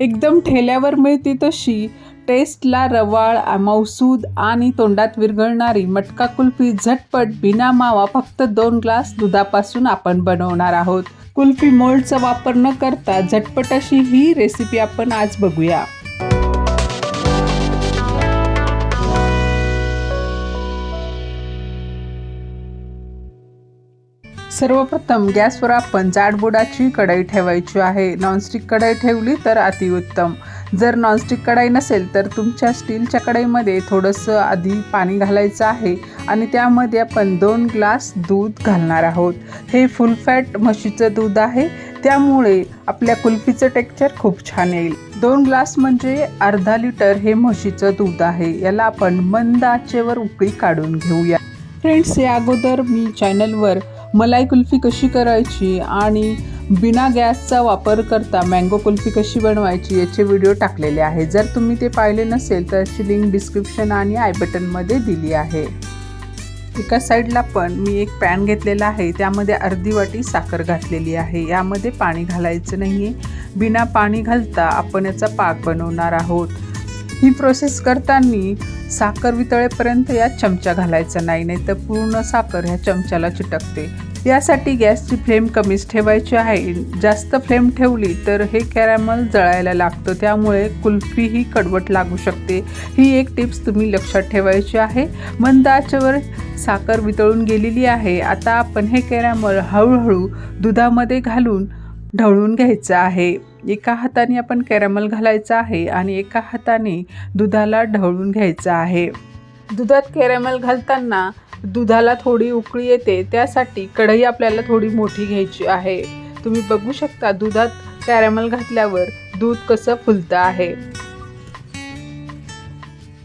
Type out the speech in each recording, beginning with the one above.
एकदम ठेल्यावर मिळते तशी. टेस्टला रवाळ मौसूद आणि तोंडात विरघळणारी मटका कुल्फी झटपट बिना मावा फक्त दोन ग्लास दुधापासून आपण बनवणार आहोत. कुल्फी मोल्डचा वापर न करता झटपट अशी ही रेसिपी आपण आज बघूया. सर्वप्रथम गॅसवर आपण जाडबुडाची कढई ठेवायची आहे. नॉनस्टिक कढई ठेवली तर अतिउत्तम जर नॉनस्टिक कढाई नसेल तर तुमच्या स्टीलच्या कढईमध्ये थोडंसं आधी पाणी घालायचं आहे आणि त्यामध्ये आपण दोन ग्लास दूध घालणार आहोत. हे फुल फॅट म्हशीचं दूध आहे. त्यामुळे आपल्या कुल्फीचं टेक्चर खूप छान येईल. दोन ग्लास म्हणजे अर्धा लिटर हे म्हशीचं दूध आहे. याला आपण मंद आचेवर उकळी काढून घेऊया. फ्रेंड्स या अगोदर मी चॅनलवर मलाई कुल्फी कशी करायची आणि बिना गॅसचा वापर करता मँगो कुल्फी कशी बनवायची याचे व्हिडिओ टाकलेले आहे. जर तुम्ही ते पाहिले नसेल तर याची लिंक डिस्क्रिप्शन आणि आय बटनमध्ये दिली आहे. एका साईडला पण मी एक पॅन घेतलेला आहे. त्यामध्ये अर्धी वाटी साखर घातलेली आहे. यामध्ये पाणी घालायचं नाही आहे बिना पाणी घालता आपण याचा पाक बनवणार आहोत. ही प्रोसेस करताना साखर वितळेपर्यंत यात चमचा घालायचा नाही नाही तर पूर्ण साखर ह्या चमच्याला चिटकते. यासाठी गॅसची फ्लेम कमीच ठेवायची आहे. जास्त फ्लेम ठेवली तर हे कॅरॅमल जळायला लागतं. त्यामुळे कुल्फी ही कडवट लागू शकते. ही एक टिप्स तुम्ही लक्षात ठेवायची आहे. मंद आचेवर साखर वितळून गेलेली आहे. आता आपण हे कॅरॅमल हळूहळू दुधामध्ये घालून ढवळून घ्यायचं आहे. एका हाताने आपण कॅरॅमल घालायचं आहे आणि एका हाताने दुधाला ढवळून घ्यायचं आहे. दुधात कॅरेमल घालताना दुधाला थोडी उकळी येते त्यासाठी कढई आपल्याला थोडी मोठी घ्यायची आहे. तुम्ही बघू शकता दुधात कॅरेमल घातल्यावर दूध कसं फुलतं आहे.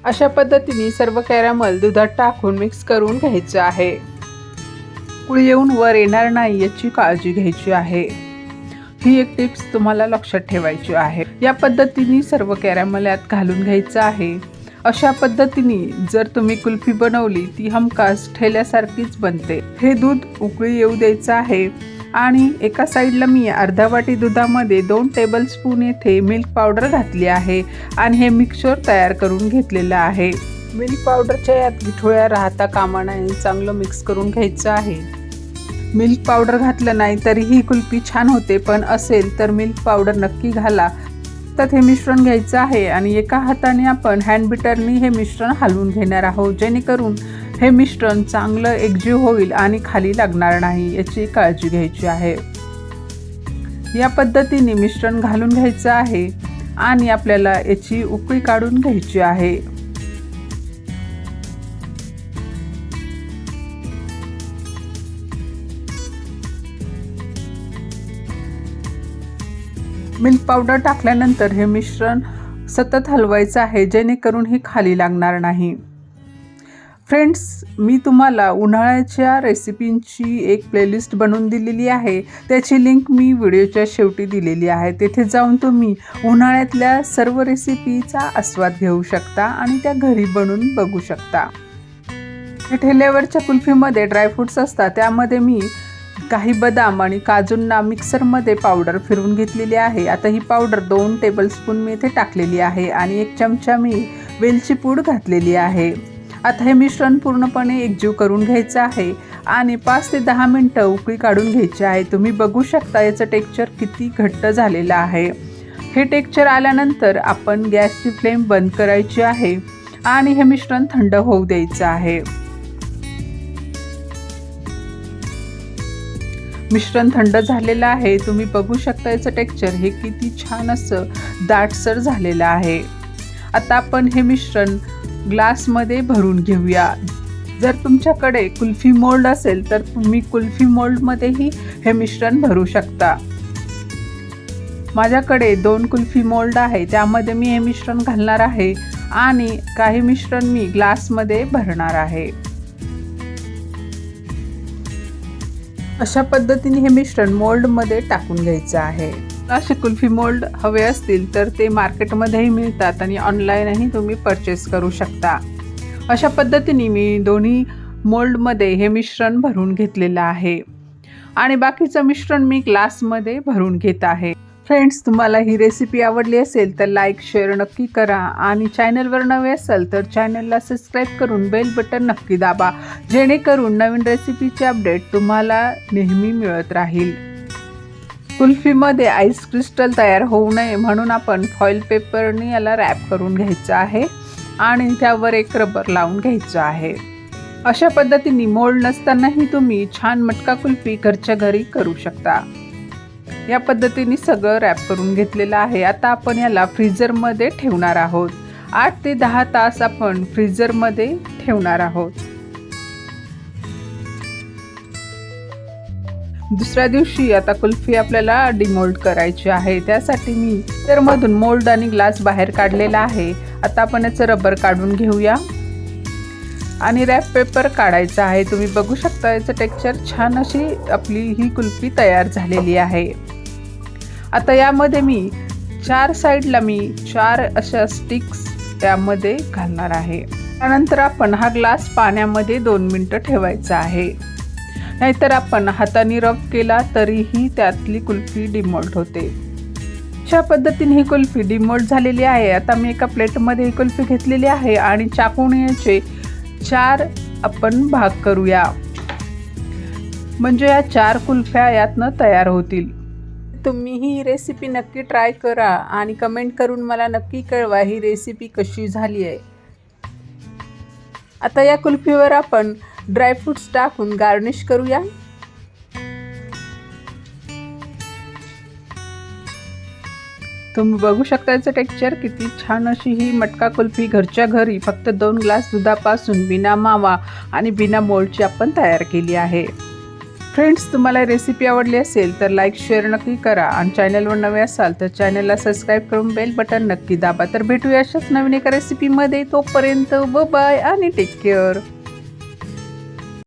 अशा पद्धतीने सर्व कॅरेमल दुधात टाकून मिक्स करून घ्यायचं आहे. उकळी येऊन वर येणार नाही याची काळजी घ्यायची आहे. ही एक टिप्स तुम्हाला लक्षात ठेवायची आहे. या पद्धतीने सर्व कॅरेमल यात घालून घ्यायचं आहे. अशा पद्धतीने जर तुम्ही कुल्फी बनवली ती हमखास ठेल्यासारखीच बनते. हे दूध उकळी येऊ द्यायचं आहे आणि एका साईडला मी अर्धा वाटी दुधामध्ये दोन टेबलस्पून येथे मिल्क पावडर घातली आहे आणि हे मिक्सचर तयार करून घेतलेलं आहे. मिल्क पावडरच्या यात गिठोळ्या राहता कामा नाही चांगलं मिक्स करून घ्यायचं आहे. मिल्क पावडर घातलं नाही तरीही कुल्फी छान होते पण असेल तर मिल्क पावडर नक्की घाला. तर हे मिश्रण घ्यायचं आहे आणि एका हाताने आपण हँड बिटरनी हे मिश्रण हलवून घेणार आहोत जेणेकरून हे मिश्रण चांगलं एकजीव होईल आणि खाली लागणार नाही याची काळजी घ्यायची आहे. या पद्धतीने मिश्रण घालून घ्यायचं आहे आणि आपल्याला याची उकळी काढून घ्यायची आहे. मिल्क पावडर टाकल्यानंतर हे मिश्रण सतत हलवायचं आहे जेणेकरून हे खाली लागणार नाही. फ्रेंड्स मी तुम्हाला उन्हाळ्याच्या रेसिपींची एक प्लेलिस्ट बनवून दिलेली आहे. त्याची लिंक मी व्हिडिओच्या शेवटी दिलेली आहे. तेथे जाऊन तुम्ही उन्हाळ्यातल्या सर्व रेसिपीचा आस्वाद घेऊ शकता आणि त्या घरी बनवून बघू शकता. ठेल्यावरच्या कुल्फीमध्ये ड्रायफ्रूट्स असतात. त्यामध्ये मी काही बदाम आणि काजूंना मिक्सरमध्ये पावडर फिरवून घेतलेली आहे. आता ही पावडर दोन टेबलस्पून मी इथे टाकलेली आहे आणि एक चमचा मी वेलची पूड घातलेली आहे. आता हे मिश्रण पूर्णपणे एकजीव करून घ्यायचं आहे आणि पाच ते दहा मिनटं उकळी काढून घ्यायची आहे. तुम्ही बघू शकता याचं टेक्चर किती घट्ट झालेलं आहे. हे टेक्चर आल्यानंतर आपण गॅसची फ्लेम बंद करायची आहे आणि हे मिश्रण थंड होऊ द्यायचं आहे. मिश्रण थंड झालेलं आहे. तुम्ही बघू शकता याचं टेक्चर हे किती छान असं दाटसर झालेलं आहे. आता आपण हे मिश्रण ग्लासमध्ये भरून घेऊया. जर तुमच्याकडे कुल्फी मोल्ड असेल तर तुम्ही कुल्फी मोल्डमध्येही हे मिश्रण भरू शकता. माझ्याकडे दोन कुल्फी मोल्ड आहे. त्यामध्ये मी हे मिश्रण घालणार आहे आणि काही मिश्रण मी ग्लासमध्ये भरणार आहे. अशा पद्धतीने हे मिश्रण मोल्डमध्ये टाकून घ्यायचं आहे. असे कुल्फी मोल्ड हवे असतील तर ते मार्केटमध्येही मिळतात आणि ऑनलाईनही तुम्ही परचेस करू शकता. अशा पद्धतीने मी दोन्ही मोल्डमध्ये हे मिश्रण भरून घेतलेलं आहे. आणि बाकीचं मिश्रण मी ग्लासमध्ये भरून घेत आहे. फ्रेंड्स तुम्हाला ही रेसिपी आवडली असेल तर लाईक शेअर नक्की करा. आणि चॅनलवर नवे असाल तर चॅनलला सबस्क्राईब करून बेल बटन नक्की दाबा. जेणेकरून नवीन रेसिपीचे अपडेट तुम्हाला नेहमी मिळत राहील. कुल्फीमध्ये आईस क्रिस्टल तयार होऊ नये म्हणून आपण फॉईल पेपरने याला रॅप करून घ्यायचं आहे. आणि त्यावर एक रबर लावून घ्यायचं आहे. अशा पद्धतीने मोल्ड नसतानाही तुम्ही छान मटका कुल्फी घरच्या घरी करू शकता. या पद्धतीने सगळं रॅप करून घेतलेलं आहे. आता आपण याला फ्रीजरमध्ये ठेवणार आहोत. आठ ते दहा तास आपण फ्रीजरमध्ये ठेवणार आहोत. दुसऱ्या दिवशी आता कुल्फी आपल्याला डिमोल्ड करायची आहे. त्यासाठी मी फ्रीझरमधून मोल्ड आणि ग्लास बाहेर काढलेला आहे. आता आपण याचं रबर काढून घेऊया. आणि रॅप पेपर काढायचा आहे. तुम्ही बघू शकता याचं टेक्स्चर छान अशी आपली ही कुल्फी तयार झालेली आहे. आता यामध्ये मी चार साईडला मी चार अशा स्टिक्स यामध्ये घालणार आहे. त्यानंतर आपण हा ग्लास पाण्यामध्ये दोन मिनटं ठेवायचा आहे. नाहीतर आपण हाताने रब केला तरीही त्यातली कुल्फी डिमॉल्ट होते. अशा पद्धतीने ही कुल्फी डिमॉल्ट झालेली आहे. आता मी एका प्लेटमध्ये ही कुल्फी घेतलेली आहे आणि चाकून याचे चार आपण भाग करूया. म्हणजे या चार कुल्फ्या यातनं तयार होतील. तुम्ही ही रेसिपी नक्की ट्राय करा आणि कमेंट करून मला नक्की कळवा ही रेसिपी कशी झाली आहे. आता या कुल्फीवर आपण ड्रायफ्रूट्स टाकून गार्निश करूया. तुम्ही बघू शकता याचं टेक्स्चर किती छान अशी ही मटका कुल्फी घरच्या घरी फक्त दोन ग्लास दुधापासून बिना मावा आणि बिना मोल्डची आपण तयार केली आहे. फ्रेंड्स तुम्हाला रेसिपी आवडली असेल तर लाईक शेअर नक्की करा. आणि चॅनलवर नवे असाल तर चॅनलला सबस्क्राईब करून बेल बटन नक्की दाबा. तर भेटूया अशाच नवीन एका रेसिपीमध्ये तोपर्यंत ब बाय आणि टेक केअर